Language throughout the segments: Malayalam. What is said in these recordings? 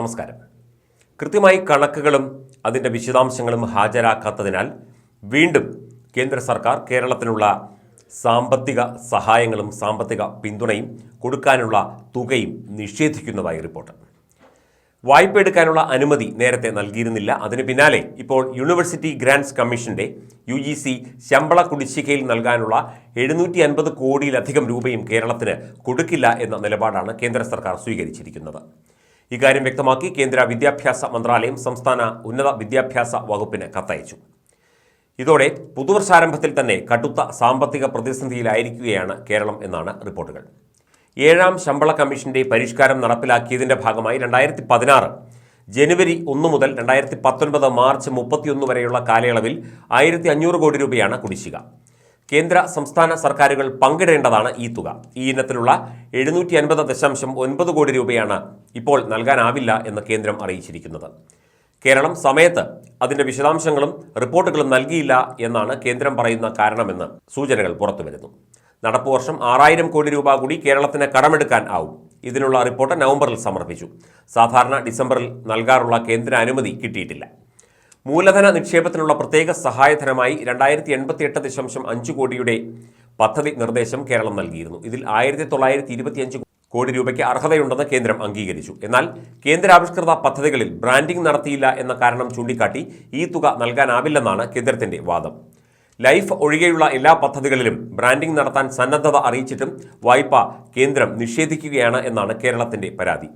നമസ്കാരം. കൃത്യമായി കണക്കുകളും അതിന്റെ വിശദാംശങ്ങളും ഹാജരാക്കാത്തതിനാൽ വീണ്ടും കേന്ദ്ര സർക്കാർ കേരളത്തിനുള്ള സാമ്പത്തിക സഹായങ്ങളും സാമ്പത്തിക പിന്തുണയും കൊടുക്കാനുള്ള തുകയും നിഷേധിക്കുന്നതായി റിപ്പോർട്ട്. വായ്പ എടുക്കാനുള്ള അനുമതി നേരത്തെ നൽകിയിരുന്നില്ല. അതിന് പിന്നാലെ ഇപ്പോൾ യൂണിവേഴ്സിറ്റി ഗ്രാൻഡ്സ് കമ്മീഷന്റെ യു ജി സി ശമ്പള കുടിശ്ശികയിൽ നൽകാനുള്ള എഴുന്നൂറ്റി അൻപത് കോടിയിലധികം രൂപയും കേരളത്തിന് കൊടുക്കില്ല എന്ന നിലപാടാണ് കേന്ദ്ര സർക്കാർ സ്വീകരിച്ചിരിക്കുന്നത്. ഇക്കാര്യം വ്യക്തമാക്കി കേന്ദ്ര വിദ്യാഭ്യാസ മന്ത്രാലയം സംസ്ഥാന ഉന്നത വിദ്യാഭ്യാസ വകുപ്പിന് കത്തയച്ചു. ഇതോടെ പുതുവർഷാരംഭത്തിൽ തന്നെ കടുത്ത സാമ്പത്തിക പ്രതിസന്ധിയിലായിരിക്കുകയാണ് കേരളം എന്നാണ് റിപ്പോർട്ടുകൾ. ഏഴാം ശമ്പള കമ്മീഷന്റെ പരിഷ്കാരം നടപ്പിലാക്കിയതിന്റെ ഭാഗമായി രണ്ടായിരത്തി പതിനാറ് ജനുവരി ഒന്ന് മുതൽ രണ്ടായിരത്തി പത്തൊൻപത് മാർച്ച് മുപ്പത്തിയൊന്ന് വരെയുള്ള കാലയളവിൽ ആയിരത്തി അഞ്ഞൂറ് കോടി രൂപയാണ് കുടിശ്ശിക. കേന്ദ്ര സംസ്ഥാന സർക്കാരുകൾ പങ്കിടേണ്ടതാണ് ഈ തുക. ഈ ഇനത്തിലുള്ള എഴുന്നൂറ്റി അൻപത് ദശാംശം ഒൻപത് കോടി രൂപയാണ് ഇപ്പോൾ നൽകാനാവില്ല എന്ന് കേന്ദ്രം അറിയിച്ചിരിക്കുന്നത്. കേരളം സമയത്ത് അതിന്റെ വിശദാംശങ്ങളും റിപ്പോർട്ടുകളും നൽകിയില്ല എന്നാണ് കേന്ദ്രം പറയുന്ന കാരണമെന്ന് സൂചനകൾ പുറത്തുവരുന്നു. നടപ്പ് വർഷം ആറായിരം കോടി രൂപ കൂടി കേരളത്തിന് കടമെടുക്കാൻ ആവും. ഇതിനുള്ള റിപ്പോർട്ട് നവംബറിൽ സമർപ്പിച്ചു. സാധാരണ ഡിസംബറിൽ നൽകാറുള്ള കേന്ദ്ര അനുമതി കിട്ടിയിട്ടില്ല. മൂലധന നിക്ഷേപത്തിനുള്ള പ്രത്യേക സഹായധനമായി രണ്ടായിരത്തി എൺപത്തി എട്ട് ദശാംശം അഞ്ച് കോടിയുടെ പദ്ധതി നിർദ്ദേശം കേരളം നൽകിയിരുന്നു. ഇതിൽ ആയിരത്തി തൊള്ളായിരത്തി ഇരുപത്തിയഞ്ച് കോടി രൂപയ്ക്ക് അർഹതയുണ്ടെന്ന് കേന്ദ്രം അംഗീകരിച്ചു. എന്നാൽ കേന്ദ്രാവിഷ്കൃത പദ്ധതികളിൽ ബ്രാൻഡിംഗ് നടത്തിയില്ല എന്ന കാരണം ചൂണ്ടിക്കാട്ടി ഈ തുക നൽകാനാവില്ലെന്നാണ് കേന്ദ്രത്തിന്റെ വാദം. ലൈഫ് ഒഴികെയുള്ള എല്ലാ പദ്ധതികളിലും ബ്രാൻഡിംഗ് നടത്താൻ സന്നദ്ധത അറിയിച്ചിട്ടും വായ്പ കേന്ദ്രം നിഷേധിക്കുകയാണ് എന്നാണ് കേരളത്തിന്റെ പരാതി.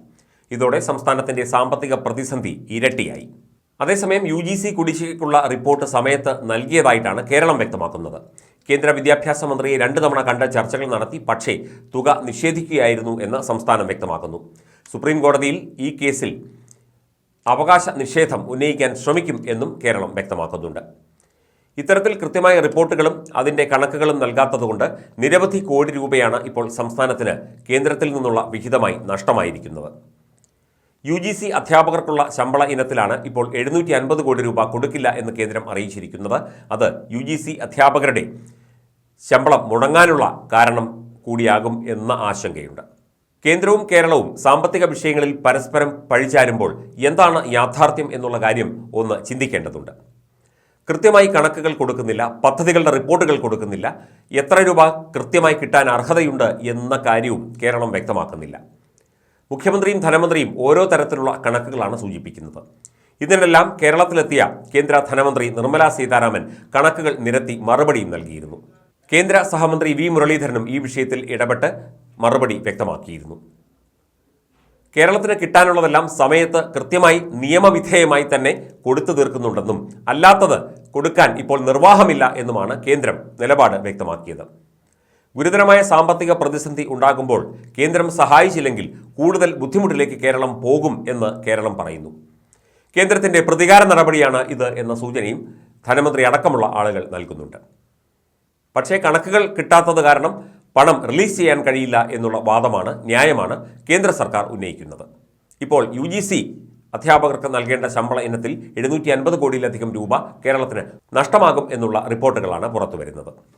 ഇതോടെ സംസ്ഥാനത്തിന്റെ സാമ്പത്തിക പ്രതിസന്ധി ഇരട്ടിയായി. അതേസമയം യു ജി സി കുടിശ്ശികയ്ക്കുള്ള റിപ്പോർട്ട് സമയത്ത് നൽകിയതായിട്ടാണ് കേരളം വ്യക്തമാക്കുന്നത്. കേന്ദ്ര വിദ്യാഭ്യാസ മന്ത്രിയെ രണ്ട് തവണ കണ്ട ചർച്ചകൾ നടത്തി പക്ഷേ തുക നിഷേധിക്കുകയായിരുന്നു എന്ന് സംസ്ഥാനം വ്യക്തമാക്കുന്നു. സുപ്രീം കോടതിയിൽ ഈ കേസിൽ അവകാശ നിഷേധം ഉന്നയിക്കാൻ ശ്രമിക്കും എന്നും കേരളം വ്യക്തമാക്കുന്നുണ്ട്. ഇത്തരത്തിൽ കൃത്യമായ റിപ്പോർട്ടുകളും അതിന്റെ കണക്കുകളും നൽകാത്തതുകൊണ്ട് നിരവധി കോടി രൂപയാണ് ഇപ്പോൾ സംസ്ഥാനത്തിന് കേന്ദ്രത്തിൽ നിന്നുള്ള വിഹിതമായി നഷ്ടമായിരിക്കുന്നത്. യു ജി സി അധ്യാപകർക്കുള്ള ശമ്പള ഇനത്തിലാണ് ഇപ്പോൾ എഴുന്നൂറ്റി അൻപത് കോടി രൂപ കൊടുക്കില്ല എന്ന് കേന്ദ്രം അറിയിച്ചിരിക്കുന്നത്. അത് യു ജി സി അധ്യാപകരുടെ ശമ്പളം മുടങ്ങാനുള്ള കാരണം കൂടിയാകും എന്ന ആശങ്കയുണ്ട്. കേന്ദ്രവും കേരളവും സാമ്പത്തിക വിഷയങ്ങളിൽ പരസ്പരം പഴിചാരുമ്പോൾ എന്താണ് യാഥാർത്ഥ്യം എന്നുള്ള കാര്യം ഒന്ന് ചിന്തിക്കേണ്ടതുണ്ട്. കൃത്യമായി കണക്കുകൾ കൊടുക്കുന്നില്ല പദ്ധതികളുടെ റിപ്പോർട്ടുകൾ കൊടുക്കുന്നില്ല എത്ര രൂപ കൃത്യമായി കിട്ടാൻ അർഹതയുണ്ട് എന്ന കാര്യവും കേരളം വ്യക്തമാക്കുന്നില്ല. മുഖ്യമന്ത്രിയും ധനമന്ത്രിയും ഓരോ തരത്തിലുള്ള കണക്കുകളാണ് സൂചിപ്പിക്കുന്നത്. ഇതിനെല്ലാം കേരളത്തിലെത്തിയ കേന്ദ്ര ധനമന്ത്രി നിർമ്മലാ സീതാരാമൻ കണക്കുകൾ നിരത്തി മറുപടിയും നൽകിയിരുന്നു. കേന്ദ്ര സഹമന്ത്രി വി മുരളീധരനും ഈ വിഷയത്തിൽ ഇടപെട്ട് മറുപടി വ്യക്തമാക്കിയിരുന്നു. കേരളത്തിന് കിട്ടാനുള്ളതെല്ലാം സമയത്ത് കൃത്യമായി നിയമവിധേയമായി തന്നെ കൊടുത്തു തീർക്കുന്നുണ്ടെന്നും അല്ലാത്തത് കൊടുക്കാൻ ഇപ്പോൾ നിർവാഹമില്ല എന്നുമാണ് കേന്ദ്രം നിലപാട് വ്യക്തമാക്കിയത്. ഗുരുതരമായ സാമ്പത്തിക പ്രതിസന്ധി ഉണ്ടാകുമ്പോൾ കേന്ദ്രം സഹായിച്ചില്ലെങ്കിൽ കൂടുതൽ ബുദ്ധിമുട്ടിലേക്ക് കേരളം പോകും എന്ന് കേരളം പറയുന്നു. കേന്ദ്രത്തിന്റെ പ്രതികാര നടപടിയാണ് ഇത് എന്ന സൂചനയും ധനമന്ത്രി അടക്കമുള്ള ആളുകൾ നൽകുന്നുണ്ട്. പക്ഷേ കണക്കുകൾ കിട്ടാത്തത് കാരണം പണം റിലീസ് ചെയ്യാൻ കഴിയില്ല എന്നുള്ള വാദമാണ് ന്യായമാണ് കേന്ദ്ര സർക്കാർ ഉന്നയിക്കുന്നത്. ഇപ്പോൾ യു ജി സി അധ്യാപകർക്ക് നൽകേണ്ട ശമ്പള ഇനത്തിൽ എഴുന്നൂറ്റി അൻപത് കോടിയിലധികം രൂപ കേരളത്തിന് നഷ്ടമാകും എന്നുള്ള റിപ്പോർട്ടുകളാണ് പുറത്തുവരുന്നത്.